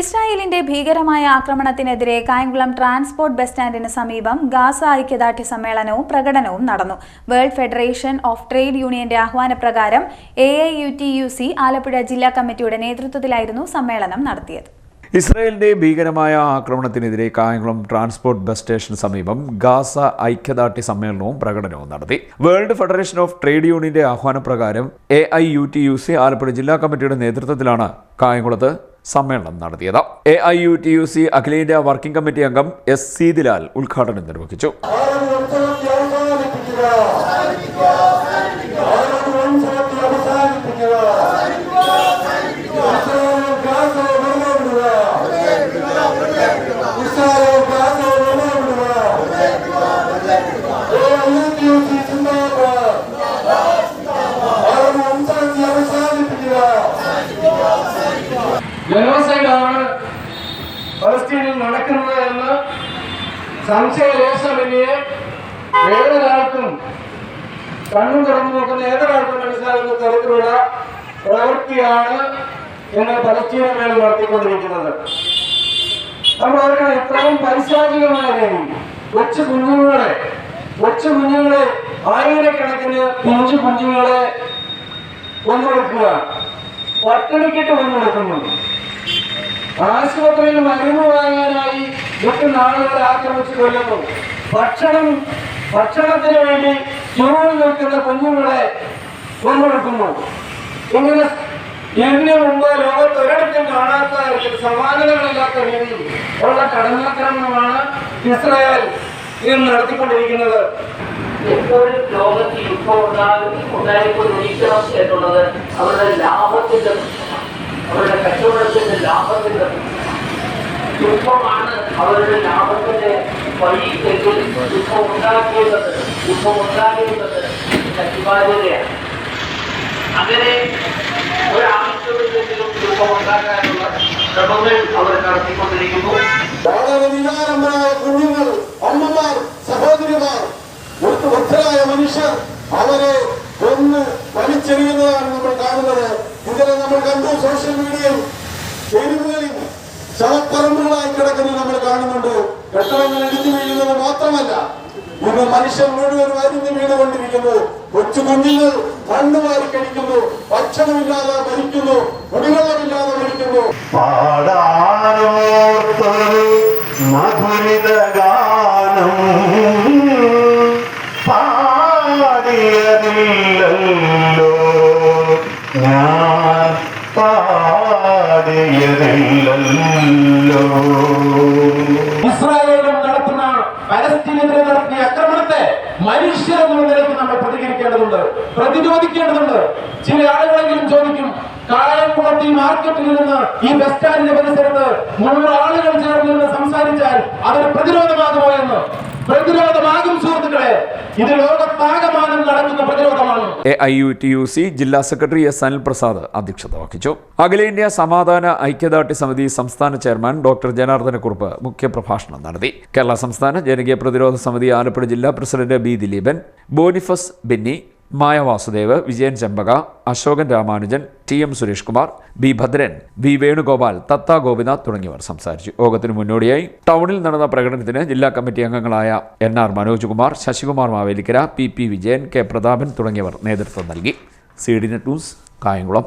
ഇസ്രായേലിന്റെ ഭീകരമായ ആക്രമണത്തിനെതിരെ കായംകുളം ട്രാൻസ്പോർട്ട് ബസ് സ്റ്റാൻഡിന് സമീപം ഗാസ ഐക്യദാർഢ്യ സമ്മേളനവും പ്രകടനവും നടന്നു. വേൾഡ് ഫെഡറേഷൻ ഓഫ് ട്രേഡ് യൂണിയന്റെ ആഹ്വാനപ്രകാരം A I U T U C Alappuzha ജില്ലാ കമ്മിറ്റിയുടെ നേതൃത്വത്തിലായിരുന്നു സമ്മേളനം നടത്തിയത്. ഇസ്രായേലിന്റെ ഭീകരമായ ആക്രമണത്തിനെതിരെ കായംകുളം ട്രാൻസ്പോർട്ട് ബസ് സ്റ്റേഷന് സമീപം ഗാസ ഐക്യദാർഢ്യ സമ്മേളനവും പ്രകടനവും നടത്തി. വേൾഡ് ഫെഡറേഷൻ ഓഫ് ട്രേഡ് യൂണിയന്റെ ആഹ്വാനപ്രകാരം A I U T U C Alappuzha ജില്ലാ കമ്മിറ്റിയുടെ നേതൃത്വത്തിലാണ് കായംകുളത്ത് സമ്മേളനം നടത്തിയത്. A I U T U C അഖിലേന്ത്യാ വർക്കിംഗ് കമ്മിറ്റി അംഗം എസ് സീതിലാൽ ഉദ്ഘാടനം നിർവഹിച്ചു. ജനോസൈഡാണ് പലസ്തീനിൽ നടക്കുന്നത് എന്ന് സംശയലേശമന്യേ ഏതൊരാൾക്കും കണ്ണു തുറന്നു നോക്കുന്ന ഏതൊരാൾക്കും മനസ്സിലാകുന്ന തരത്തിലുള്ള പ്രവൃത്തിയാണ് ഇന്ന് പലസ്തീന മേൽ നടത്തിക്കൊണ്ടിരിക്കുന്നത്. നമ്മൾ ഓർക്കണം ഇത്രയും പരിശാചികമായ രീതി കൊച്ചു കുഞ്ഞുങ്ങളെ കൊച്ചു കുഞ്ഞുങ്ങളെ ആയിരക്കണക്കിന് പിഞ്ചു കുഞ്ഞുങ്ങളെ കൊന്നൊടുക്കുക. പട്ടിണിക്കിട്ട് കൊന്നൊടുക്കുന്നു. ആശുപത്രിയിൽ മരുന്ന് വാങ്ങാനായി മറ്റു നാളുകളെ ആക്രമിച്ചു കൊല്ലുന്നു. ഭക്ഷണം ഭക്ഷണത്തിന് വേണ്ടി ക്യൂവിൽ നിൽക്കുന്ന കുഞ്ഞുങ്ങളെ കൊന്നെടുക്കുന്നു. ഇങ്ങനെ ഇതിനു മുമ്പ് ലോകത്ത് ഒരിടത്തും കാണാത്ത സമാധാനങ്ങളില്ലാത്ത രീതിയിൽ ഉള്ള കടന്നാക്രമണമാണ് ഇസ്രായേൽ ഇന്ന് നടത്തിക്കൊണ്ടിരിക്കുന്നത്. എപ്പോഴും ലോകത്ത് യുദ്ധം ഉണ്ടായിക്കൊണ്ടിരിക്കണം അവരുടെ ലാഭത്തിന്റെ അവരുടെ കച്ചവടത്തിന്റെ ലാഭത്തിന്റെ യുദ്ധമാണ് അവരുടെ ലാഭത്തിന്റെ വഴി എങ്കിൽ ദുഃഖം ഉണ്ടാക്കിയത് ദുഃഖം ഉണ്ടാക്കിയത് അനിവാര്യതയാണ് അങ്ങനെ ഒരാവശ്യമില്ലെങ്കിലും ദുഃഖം ഉണ്ടാക്കാനുള്ള ശ്രമങ്ങൾ അവർ നടത്തിക്കൊണ്ടിരിക്കുന്നു. വളരെ വികാരമ്പരായ കുഞ്ഞുങ്ങൾ അമ്മമാർ സഹോദരിമാർ വൃദ്ധരായ മനുഷ്യർ അവരെ ഒന്ന് വലിച്ചെറിയുന്നതാണ് നമ്മൾ കാണുന്നത്. ഇന്നലെ നമ്മൾ കണ്ടു സോഷ്യൽ മീഡിയയിൽ ശവപ്പറമ്പുകളായി കിടക്കുന്നത് നമ്മൾ കാണുന്നുണ്ട്. കെട്ടിടങ്ങൾ ഇടിഞ്ഞു വീഴുന്നത് മാത്രമല്ല ഇന്ന് മനുഷ്യൻ മുഴുവൻ വരുന്നു വീണുകൊണ്ടിരിക്കുന്നു. കൊച്ചു കുഞ്ഞുങ്ങൾ മണ്ണ് മാറി കഴിക്കുന്നു ഭക്ഷണമില്ലാതെ മരിക്കുന്നു കുടിവെള്ളമില്ലാതെ മരിക്കുന്നു. മധുരിത ഗാനം പാടിയതില്ലല്ലോ. ഞാൻ പാടിയതില്ലല്ലോ ഇസ്രായേലും നടത്തുന്ന പലസ്തീനെതിരെ നടത്തിയ ആക്രമണത്തെ മനുഷ്യരെന്നുള്ള നിലയ്ക്ക് നമ്മൾ പ്രതികരിക്കേണ്ടതുണ്ട് പ്രതിരോധിക്കേണ്ടതുണ്ട്. ചില ആളുകളെങ്കിലും ചോദിക്കും കായംകുളത്ത് മാർക്കറ്റിൽ നിന്ന് ഈ ബസ് സ്റ്റാൻഡിന്റെ പരിസരത്ത് നൂറ് ആളുകൾ ചേർന്ന് സംസാരിച്ചാൽ അതൊരു പ്രതിരോധമാകുമോ എന്ന്? പ്രതിരോധമാകും സുഹൃത്തുക്കളെ ഇത് പ്രതിരോധമാണ് A I U T U C ജില്ലാ സെക്രട്ടറി എസ് അനിൽ പ്രസാദ് അധ്യക്ഷത വഹിച്ചു. അഖിലേന്ത്യാ സമാധാന ഐക്യദാർഢ്യ സമിതി സംസ്ഥാന ചെയർമാൻ ഡോക്ടർ ജനാർദ്ദനക്കുറുപ്പ് മുഖ്യപ്രഭാഷണം നടത്തി. കേരള സംസ്ഥാന ജനകീയ പ്രതിരോധ സമിതി ആലപ്പുഴ ജില്ലാ president B Dileepan Boniface Benny Maya Vasudev Vijayan Chempaka Ashokan Ramanujan T M Suresh Kumar B Bhadran V Venugopal Thatha Gopinath തുടങ്ങിയവർ സംസാരിച്ചു. യോഗത്തിന് മുന്നോടിയായി ടൗണിൽ നടന്ന പ്രകടനത്തിന് ജില്ലാ കമ്മിറ്റി അംഗങ്ങളായ N R Manoj Kumar Sasikumar Mavelikkara P P Vijayan K Prathapan തുടങ്ങിയവർ നേതൃത്വം നൽകി. C D net news Kayamkulam.